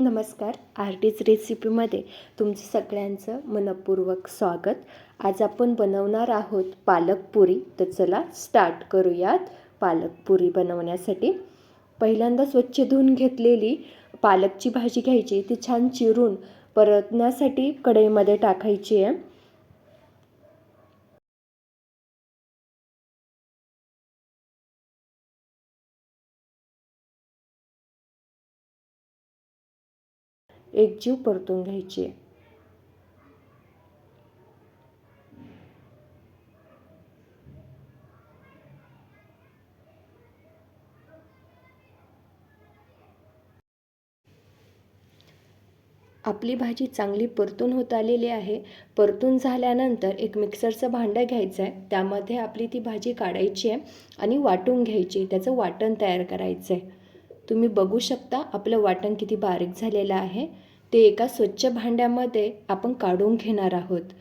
नमस्कार. आरटीच रेसिपीमध्ये तुमचं सगळ्यांचं मनपूर्वक स्वागत. आज आपण बनवणार आहोत पालक पुरी. तर चला स्टार्ट करूयात पालक पुरी बनवण्यासाठी. पहिल्यांदा स्वच्छ धुवून घेतलेली पालकची भाजी घ्यायची. ती छान चिरून परतण्यासाठी कढईमध्ये टाकायची आहे. एकजीव परतून घ्यायची आहे. आपली भाजी चांगली परतून होत आलेली आहे. परतून झाल्यानंतर एक मिक्सरचं भांडं घ्यायचं आहे. त्यामध्ये आपली ती भाजी काढायची आहे आणि वाटून घ्यायची. त्याचं वाटण तयार करायचं आहे. तुम्ही बघू शकता आपलं वाटण किती बारीक झालेलं आहे. ते एका स्वच्छ भांड्यामध्ये आपण काढून घेणार आहोत.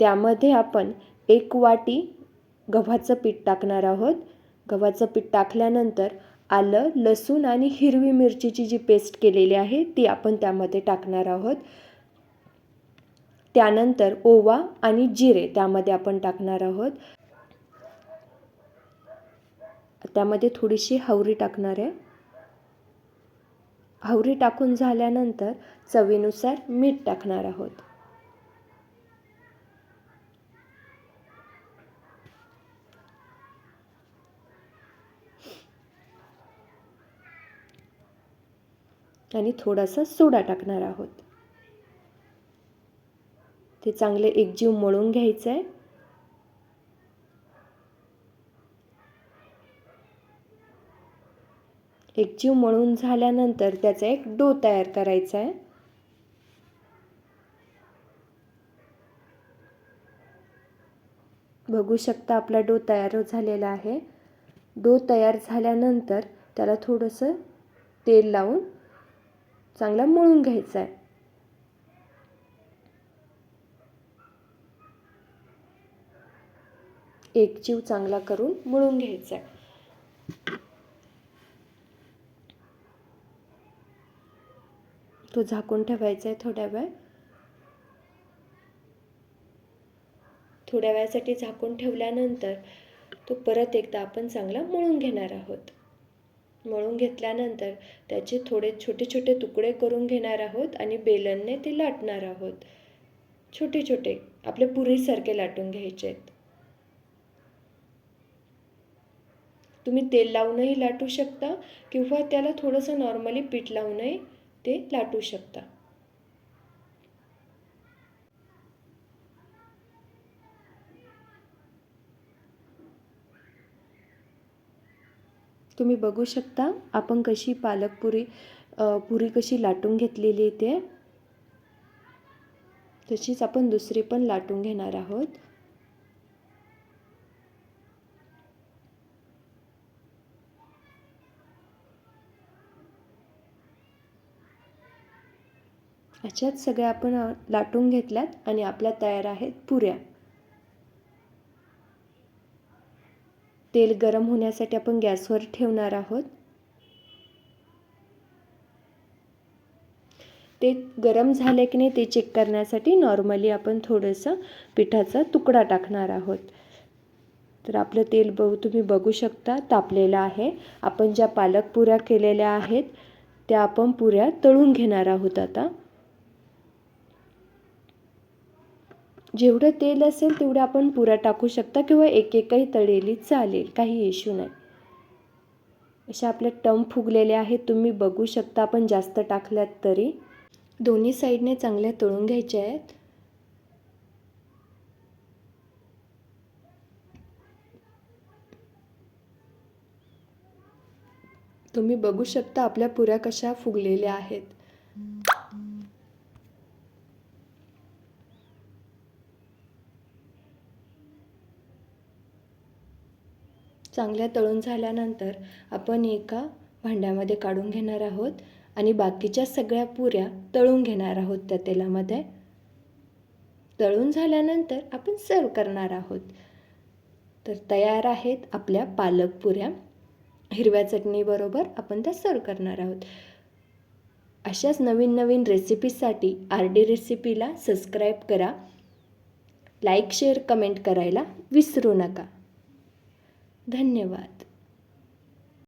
त्यामध्ये आपण एक वाटी गव्हाचं पीठ टाकणार आहोत. गव्हाचं पीठ टाकल्यानंतर आलं लसूण आणि हिरवी मिरचीची जी पेस्ट केलेली आहे ती आपण त्यामध्ये टाकणार आहोत. त्यानंतर ओवा आणि जिरे त्यामध्ये आपण टाकणार आहोत. त्यामध्ये थोडीशी हवरी टाकणार आहे. हवरी टाकून झाल्यानंतर चवीनुसार मीठ टाकणार आहोत. आणि थोडासा सोडा टाकणार आहोत. ते चांगले एकजीव मळून घ्यायचं आहे. एकजीव मळून झाल्यानंतर त्याचा एक डो तयार करायचा आहे. बघू शकता आपला डो तयार झालेला आहे. डो तयार झाल्यानंतर त्याला थोडंसं तेल लावून चांगला मळून घ्यायचा आहे. एक जीव चांगला करून मळून घ्यायचा आहे. तो झाकून ठेवायचा आहे थोड्या वेळ. थोड्या वेळासाठी झाकून ठेवल्यानंतर तो परत एकदा आपण चांगला मळून घेणार आहोत. मळून घेतल्यानंतर त्याचे थोडे छोटे छोटे तुकडे करून घेणार आहोत आणि बेलनने ते लाटणार आहोत. छोटे छोटे आपले पुरीसारखे लाटून घ्यायचे आहेत. तुम्ही तेल लावूनही लाटू शकता किंवा त्याला थोडंसं नॉर्मली पीठ लावूनही ते लाटू शकता. तुम्ही बघू शकता आपण कशी पालक पुरी पुरी कशी लाटून घेतलेली ते. तशीच आपण दुसरी पण लाटून घेणार आहोत. अशाच सगळ्या आपण लाटून घेतल्यात आणि आपल्या तयार आहेत पुऱ्या. तेल गरम होण्यासाठी आपण गॅसवर ठेवणार आहोत. ते गरम झाले की नाही ते चेक करण्यासाठी नॉर्मली आपण थोडंसं पिठाचा तुकडा टाकणार आहोत. तर आपलं तेल बघू तुम्ही बघू शकता तापलेलं आहे. आपण ज्या पालक पुऱ्या केलेल्या आहेत त्या आपण पुऱ्या तळून घेणार आहोत आता. जेवढं तेल असेल तेवढं आपण पुऱ्या टाकू शकता किंवा एक एकही तळेली चालेल काही इश्यू नाही. अशा आपल्या टम फुगलेले आहेत तुम्ही बघू शकता आपण जास्त टाकल्यात तरी. दोन्ही साईडने चांगल्या तळून घ्यायच्या आहेत. तुम्ही बघू शकता आपल्या पुऱ्या कशा फुगलेल्या आहेत. चांगल्या तळून झाल्यानंतर आपण एका भांड्यामध्ये काढून घेणार आहोत आणि बाकीच्या सगळ्या पुऱ्या तळून घेणार आहोत त्या तेलामध्ये. तळून झाल्यानंतर आपण सर्व करणार आहोत. तर तयार आहेत आपल्या पालक पुऱ्या. हिरव्या चटणीबरोबर आपण त्या सर्व करणार आहोत. अशाच नवीन नवीन रेसिपीसाठी आर डी रेसिपीला सबस्क्राईब करा. लाईक शेअर कमेंट करायला विसरू नका. धन्यवाद.